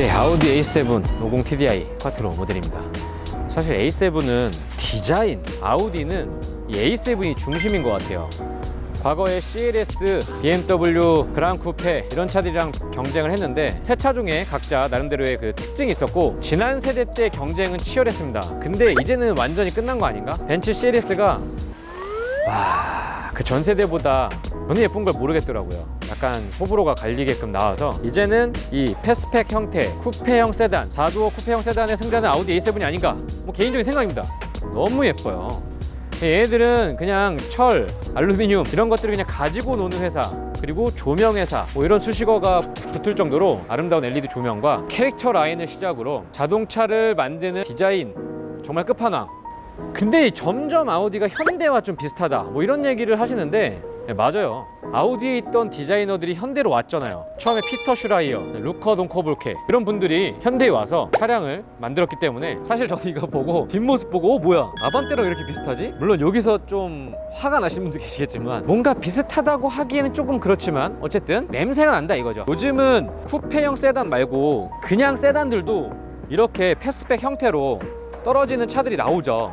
네, 아우디 A7 50 TDI 쿼트로 모델입니다. 사실 A7은 디자인, 아우디는 이 A7이 중심인 것 같아요. 과거에 CLS, BMW, 그랑 쿠페 이런 차들이랑 경쟁을 했는데 세 차 중에 각자 나름대로의 그 특징이 있었고 지난 세대 때 경쟁은 치열했습니다. 근데 이제는 완전히 끝난 거 아닌가? 벤츠 CLS가 와, 그 전 세대보다 저는 예쁜 걸 모르겠더라고요. 약간 호불호가 갈리게끔 나와서 이제는 이 패스트팩 형태 쿠페형 세단, 4도어 쿠페형 세단의 승자는 아우디 A7이 아닌가? 뭐 개인적인 생각입니다. 너무 예뻐요. 얘네들은 그냥 철, 알루미늄 이런 것들을 그냥 가지고 노는 회사 그리고 조명 회사 뭐 이런 수식어가 붙을 정도로 아름다운 LED 조명과 캐릭터 라인을 시작으로 자동차를 만드는 디자인 정말 끝판왕 근데 점점 아우디가 현대와 좀 비슷하다. 뭐 이런 얘기를 하시는데 네, 맞아요. 아우디에 있던 디자이너들이 현대로 왔잖아요. 처음에 피터 슈라이어, 루커 돈코블케 이런 분들이 현대에 와서 차량을 만들었기 때문에 사실 저는 이거 보고 뒷모습 보고 어 뭐야? 아반떼랑 이렇게 비슷하지? 물론 여기서 좀 화가 나시는 분도 계시겠지만 뭔가 비슷하다고 하기에는 조금 그렇지만 어쨌든 냄새가 난다 이거죠. 요즘은 쿠페형 세단 말고 그냥 세단들도 이렇게 패스트백 형태로 떨어지는 차들이 나오죠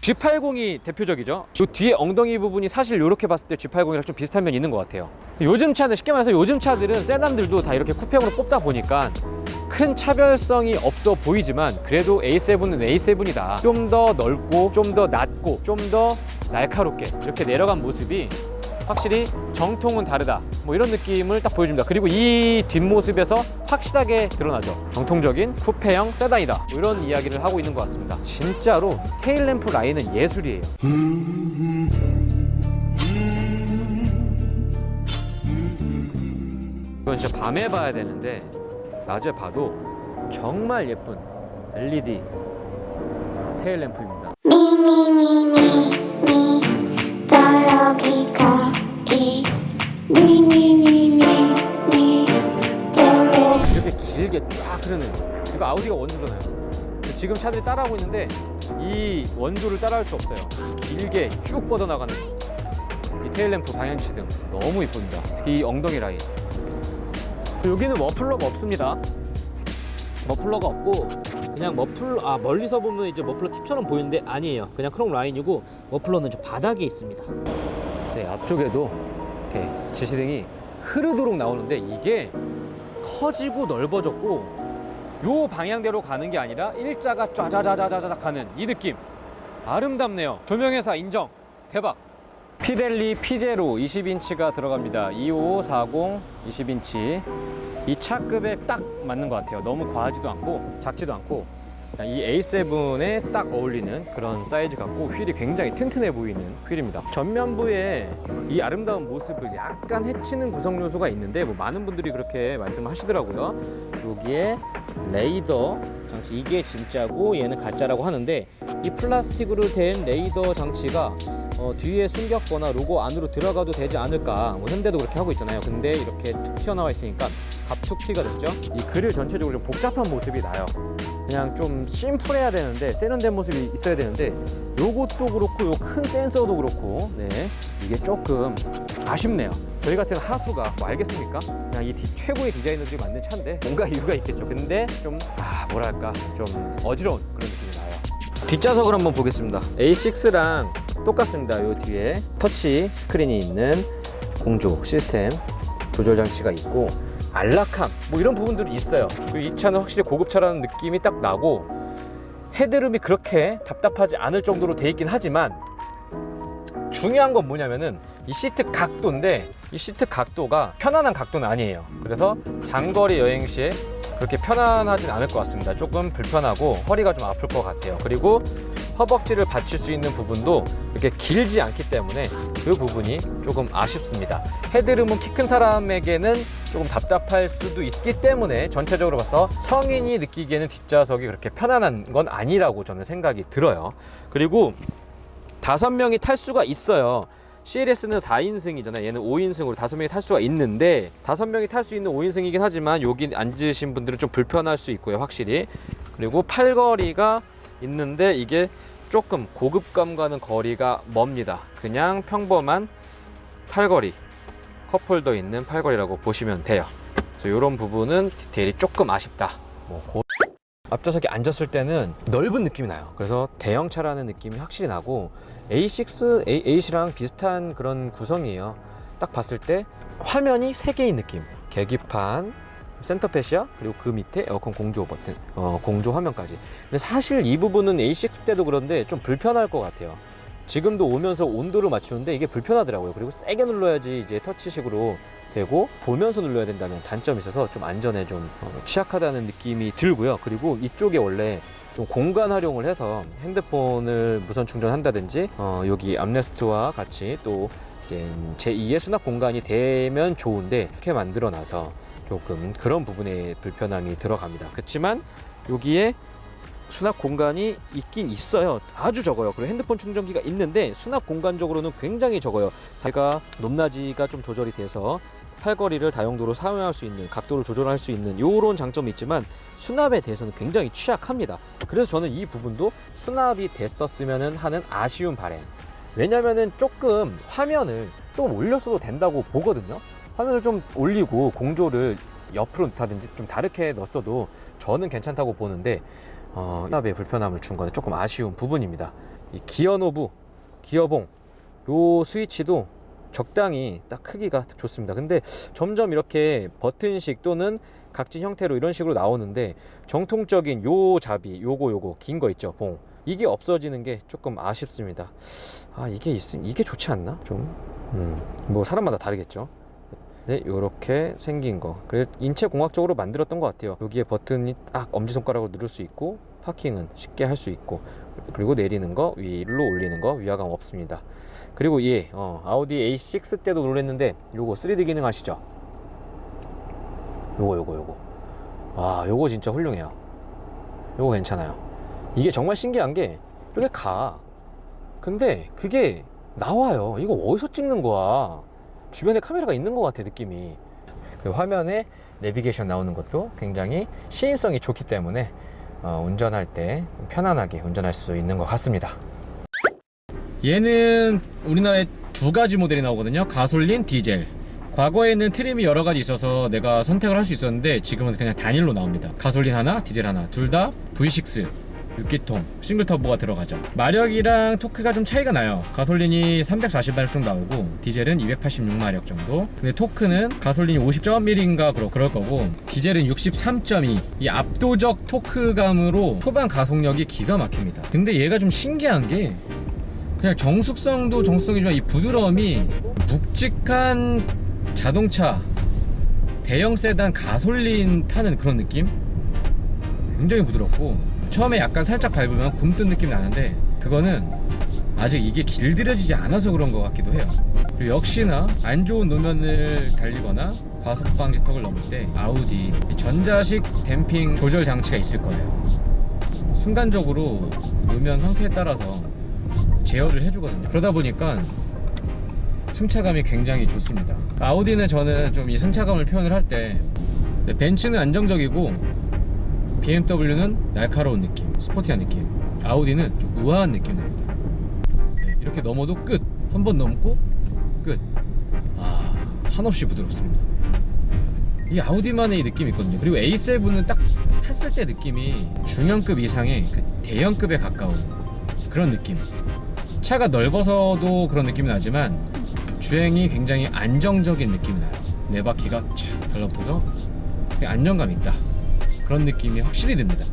G80이 대표적이죠. 이 뒤에 엉덩이 부분이 사실 이렇게 봤을 때 G80이랑 좀 비슷한 면이 있는 것 같아요. 요즘 차들 쉽게 말해서 요즘 차들은 세단들도 다 이렇게 쿠페형으로 뽑다 보니까 큰 차별성이 없어 보이지만 그래도 A7은 A7이다. 좀 더 넓고 좀 더 낮고 좀 더 날카롭게 이렇게 내려간 모습이 확실히 정통은 다르다. 뭐 이런 느낌을 딱 보여줍니다. 그리고 이 뒷모습에서 확실하게 드러나죠. 정통적인 쿠페형 세단이다. 뭐 이런 이야기를 하고 있는 것 같습니다. 진짜로 테일램프 라인은 예술이에요. 이건 진짜 밤에 봐야 되는데 낮에 봐도 정말 예쁜 LED 테일램프입니다. 흐르는 이거 아우디가 원조잖아요. 지금 차들이 따라하고 있는데 이 원조를 따라할 수 없어요. 길게 쭉 뻗어나가는 이 테일램프 방향지등 너무 이쁩니다. 특히 이 엉덩이 라인. 여기는 머플러가 없습니다. 머플러가 없고 그냥 머플러 아 멀리서 보면 이제 머플러 팁처럼 보이는데 아니에요. 그냥 크롬 라인이고 머플러는 저 바닥에 있습니다. 네 앞쪽에도 이렇게 지시등이 흐르도록 나오는데 이게 커지고 넓어졌고 요 방향대로 가는 게 아니라 일자가 쫙좌좌좌좌좌 가는 이 느낌. 아름답네요. 조명회사 인정. 대박. 피렐리 피제로 20인치가 들어갑니다. 2540 20인치. 이 차급에 딱 맞는 것 같아요. 너무 과하지도 않고 작지도 않고. 이 A7에 딱 어울리는 그런 사이즈 같고 휠이 굉장히 튼튼해 보이는 휠입니다. 전면부에 이 아름다운 모습을 약간 해치는 구성 요소가 있는데 뭐 많은 분들이 그렇게 말씀을 하시더라고요. 여기에 레이더. 장치. 이게 진짜고 얘는 가짜라고 하는데 이 플라스틱으로 된 레이더 장치가 어, 뒤에 숨겼거나 로고 안으로 들어가도 되지 않을까. 뭐 현대도 그렇게 하고 있잖아요. 근데 이렇게 툭 튀어나와 있으니까 갑툭튀가 됐죠? 이 그릴 전체적으로 좀 복잡한 모습이 나요. 그냥 좀 심플해야 되는데 세련된 모습이 있어야 되는데 요것도 그렇고 요 큰 센서도 그렇고. 네. 이게 조금 아쉽네요. 저희 같은 하수가 뭐 알겠습니까? 그냥 이 디- 최고의 디자이너들이 만든 차인데 뭔가 이유가 있겠죠. 근데 좀 아 뭐랄까 좀 어지러운 그런 느낌이 나요. 뒷좌석을 한번 보겠습니다. A6랑 똑같습니다. 요 뒤에 터치 스크린이 있는 공조 시스템 조절 장치가 있고 안락함 뭐 이런 부분들이 있어요. 이 차는 확실히 고급차라는 느낌이 딱 나고 헤드룸이 그렇게 답답하지 않을 정도로 돼 있긴 하지만 중요한 건 뭐냐면은 이 시트 각도인데 이 시트 각도가 편안한 각도는 아니에요 그래서 장거리 여행 시에 그렇게 편안하진 않을 것 같습니다 조금 불편하고 허리가 좀 아플 것 같아요 그리고 허벅지를 받칠 수 있는 부분도 이렇게 길지 않기 때문에 그 부분이 조금 아쉽습니다. 헤드룸은 키 큰 사람에게는 조금 답답할 수도 있기 때문에 전체적으로 봐서 성인이 느끼기에는 뒷좌석이 그렇게 편안한 건 아니라고 저는 생각이 들어요. 그리고 다섯 명이 탈 수가 있어요. CLS는 4인승이잖아요. 얘는 5인승으로 다섯 명이 탈 수가 있는데 다섯 명이 탈 수 있는 5인승이긴 하지만 여기 앉으신 분들은 좀 불편할 수 있고요, 확실히. 그리고 팔거리가 있는데 이게 조금 고급감과는 거리가 멉니다. 그냥 평범한 팔걸이 컵홀더 있는 팔걸이라고 보시면 돼요. 그래서 이런 부분은 디테일이 조금 아쉽다. 뭐 고- 앞좌석에 앉았을 때는 넓은 느낌이 나요. 그래서 대형차라는 느낌이 확실히 나고 A6, A, A6랑 비슷한 그런 구성이에요. 딱 봤을 때 화면이 3개인 느낌. 계기판, 센터패시아 그리고 그 밑에 에어컨 공조 버튼, 어, 공조 화면까지. 근데 사실 이 부분은 A6 때도 그런데 좀 불편할 것 같아요. 지금도 오면서 온도를 맞추는데 이게 불편하더라고요. 그리고 세게 눌러야지 이제 터치식으로 되고 보면서 눌러야 된다는 단점이 있어서 좀 안전에 좀 어, 취약하다는 느낌이 들고요. 그리고 이쪽에 원래 좀 공간 활용을 해서 핸드폰을 무선 충전한다든지 어, 여기 암레스트와 같이 또 이제 제2의 수납 공간이 되면 좋은데 이렇게 만들어 놔서 조금 그런 부분에 불편함이 들어갑니다. 그렇지만 여기에 수납 공간이 있긴 있어요. 아주 적어요. 그리고 핸드폰 충전기가 있는데 수납 공간적으로는 굉장히 적어요. 제가 높낮이가 좀 조절이 돼서 팔걸이를 다용도로 사용할 수 있는 각도를 조절할 수 있는 이런 장점이 있지만 수납에 대해서는 굉장히 취약합니다. 그래서 저는 이 부분도 수납이 됐었으면 하는 아쉬운 바램. 왜냐면은 조금 화면을 조금 올렸어도 된다고 보거든요. 화면을 좀 올리고 공조를 옆으로 넣다든지 좀 다르게 넣었어도 저는 괜찮다고 보는데 어, 수납에 불편함을 준 거는 조금 아쉬운 부분입니다. 이 기어 노브, 기어봉 요 스위치도 적당히 딱 크기가 좋습니다. 근데 점점 이렇게 버튼식 또는 각진 형태로 이런 식으로 나오는데 정통적인 요 잡이 요거 요거 긴 거 있죠 봉 이게 없어지는 게 조금 아쉽습니다. 아 이게 있음 이게 좋지 않나 좀 음, 뭐 사람마다 다르겠죠. 네, 요렇게 생긴 거. 그래 인체 공학적으로 만들었던 것 같아요. 여기에 버튼이 딱 엄지 손가락으로 누를 수 있고 파킹은 쉽게 할 수 있고 그리고 내리는 거 위로 올리는 거 위화감 없습니다. 그리고 예, 어, 아우디 A6 때도 놀랬는데 요거 3D 기능 아시죠? 요거 요거 요거. 와, 요거 진짜 훌륭해요. 요거 괜찮아요. 이게 정말 신기한 게 이렇게 가. 근데 그게 나와요. 이거 어디서 찍는 거야? 주변에 카메라가 있는 것 같아 느낌이. 그 화면에 내비게이션 나오는 것도 굉장히 시인성이 좋기 때문에 어, 운전할 때 편안하게 운전할 수 있는 것 같습니다. 얘는 우리나라에 두 가지 모델이 나오거든요. 가솔린, 디젤. 과거에는 트림이 여러 가지 있어서 내가 선택을 할 수 있었는데 지금은 그냥 단일로 나옵니다. 가솔린 하나, 디젤 하나. 둘 다 V6 6기통 싱글 터보가 들어가죠. 마력이랑 토크가 좀 차이가 나요. 가솔린이 340마력 정도 나오고 디젤은 286마력 정도. 근데 토크는 가솔린이 50.1인가 그러 그럴 거고 디젤은 63.2. 이 압도적 토크감으로 초반 가속력이 기가 막힙니다. 근데 얘가 좀 신기한 게 그냥 정숙성도 정숙성이지만 이 부드러움이 묵직한 자동차 대형 세단 가솔린 타는 그런 느낌? 굉장히 부드럽고 처음에 약간 살짝 밟으면 굼뜬 느낌이 나는데 그거는 아직 이게 길들여지지 않아서 그런 것 같기도 해요 그리고 역시나 안 좋은 노면을 달리거나 과속 방지턱을 넘을 때 아우디 이 전자식 댐핑 조절 장치가 있을 거예요 순간적으로 노면 상태에 따라서 제어를 해주거든요. 그러다 보니까 승차감이 굉장히 좋습니다. 아우디는 저는 좀 이 승차감을 표현을 할 때 벤츠는 안정적이고 BMW는 날카로운 느낌, 스포티한 느낌, 아우디는 좀 우아한 느낌 납니다. 네, 이렇게 넘어도 끝. 한 번 넘고 끝. 아, 한없이 부드럽습니다. 이 아우디만의 이 느낌이 있거든요. 그리고 A7은 딱 탔을 때 느낌이 중형급 이상의 그 대형급에 가까운 그런 느낌. 차가 넓어서도 그런 느낌이 나지만 주행이 굉장히 안정적인 느낌이 나요. 네 바퀴가 촥 달라붙어서 되게 안정감이 있다. 그런 느낌이 확실히 듭니다.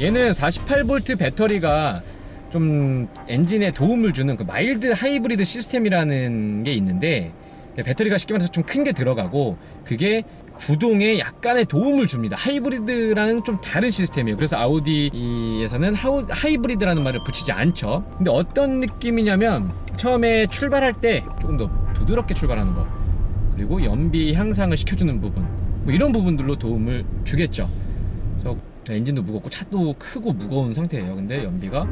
얘는 48V 배터리가 좀 엔진에 도움을 주는 그 마일드 하이브리드 시스템이라는 게 있는데 배터리가 쉽게 말해서 좀 큰 게 들어가고 그게 구동에 약간의 도움을 줍니다. 하이브리드랑은 좀 다른 시스템이에요. 그래서 아우디에서는 하우, 하이브리드라는 말을 붙이지 않죠. 근데 어떤 느낌이냐면 처음에 출발할 때 조금 더 부드럽게 출발하는 거 그리고 연비 향상을 시켜주는 부분 뭐 이런 부분들로 도움을 주겠죠. 그래서 엔진도 무겁고 차도 크고 무거운 상태예요. 근데 연비가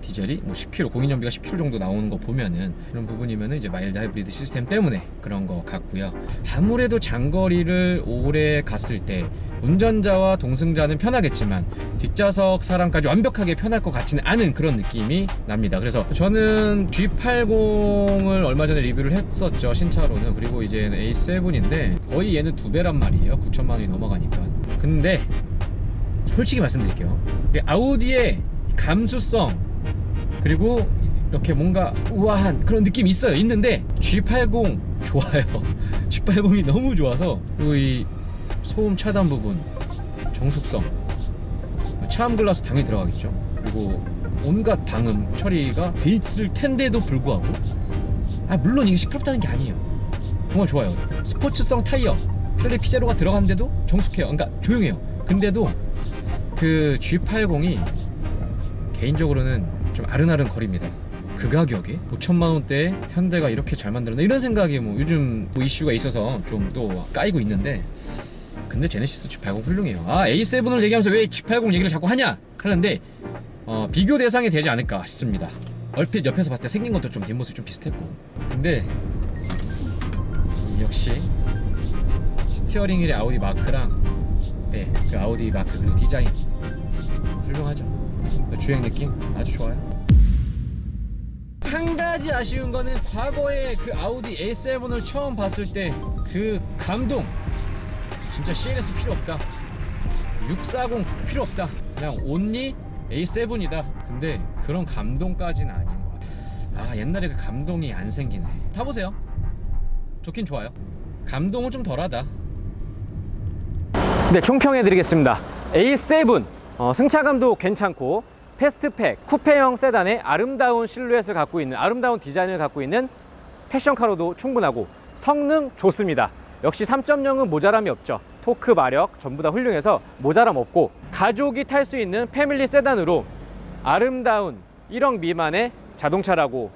디젤이 뭐 10km 공인 연비가 10km 정도 나오는 거 보면은 그런 부분이면은 이제 마일드 하이브리드 시스템 때문에 그런 거 같고요. 아무래도 장거리를 오래 갔을 때 운전자와 동승자는 편하겠지만 뒷좌석 사람까지 완벽하게 편할 것 같지는 않은 그런 느낌이 납니다. 그래서 저는 G80을 얼마 전에 리뷰를 했었죠 신차로는 그리고 이제 A7인데 거의 얘는 두 배란 말이에요. 9천만 원이 넘어가니까. 근데 솔직히 말씀드릴게요. 이 아우디의 감수성 그리고 이렇게 뭔가 우아한 그런 느낌이 있어요. 있는데 G80 좋아요. G80이 너무 좋아서 그리고 이 소음 차단 부분, 정숙성, 차음 글라스 당연히 들어가겠죠. 그리고 온갖 방음 처리가 돼 있을 텐데도 불구하고 아 물론 이게 시끄럽다는 게 아니에요. 정말 좋아요. 스포츠성 타이어 필레 피제로가 들어갔는데도 정숙해요. 그러니까 조용해요. 근데도 그 G80이 개인적으로는 좀 아른아른 거립니다. 그 가격에 5천만 원대에 현대가 이렇게 잘 만들었나 이런 생각이 뭐 요즘 뭐 이슈가 있어서 좀 또 까이고 있는데 근데 제네시스 G80 훌륭해요. 아 A7을 얘기하면서 왜 G80 얘기를 자꾸 하냐 하는데 어, 비교 대상이 되지 않을까 싶습니다. 얼핏 옆에서 봤을 때 생긴 것도 좀 뒷모습이 좀 비슷했고 근데 이 역시 스티어링 휠의 아우디 마크랑 네, 그 아우디 마크 그리고 디자인 훌륭하죠. 그 주행 느낌 아주 좋아요. 한 가지 아쉬운 거는 과거에 그 아우디 A7을 처음 봤을 때 그 감동 진짜 CLS 필요 없다. 640 필요 없다. 그냥 온리 A7이다. 근데 그런 감동까지는 아닌 것 같아. 아 옛날에 그 감동이 안 생기네. 타보세요. 좋긴 좋아요. 감동은 좀 덜하다. 네, 총평해 드리겠습니다. A7 어, 승차감도 괜찮고 패스트팩 쿠페형 세단의 아름다운 실루엣을 갖고 있는 아름다운 디자인을 갖고 있는 패션카로도 충분하고 성능 좋습니다. 역시 3.0은 모자람이 없죠. 토크 마력 전부 다 훌륭해서 모자람 없고 가족이 탈 수 있는 패밀리 세단으로 아름다운 1억 미만의 자동차라고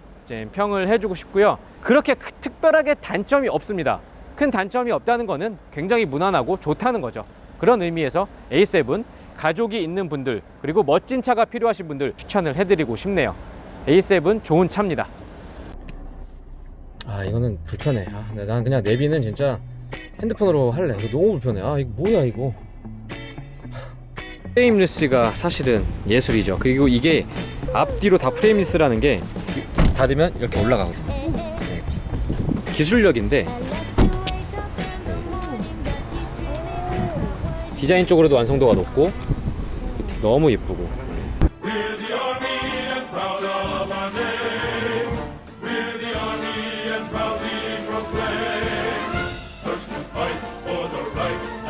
평을 해주고 싶고요. 그렇게 크- 특별하게 단점이 없습니다. 큰 단점이 없다는 것은 굉장히 무난하고 좋다는 거죠. 그런 의미에서 A7 가족이 있는 분들 그리고 멋진 차가 필요하신 분들 추천을 해드리고 싶네요. A7 좋은 차입니다. 아 이거는 불편해. 아, 난 그냥 내비는 진짜 핸드폰으로 할래. 이거 너무 불편해. 아 이거 뭐야 이거. 프레임리스가 사실은 예술이죠. 그리고 이게 앞뒤로 다 프레임리스라는 게 닫으면 이렇게 올라가거든요. 네. 기술력인데 디자인 쪽으로도 완성도가 높고 너무 예쁘고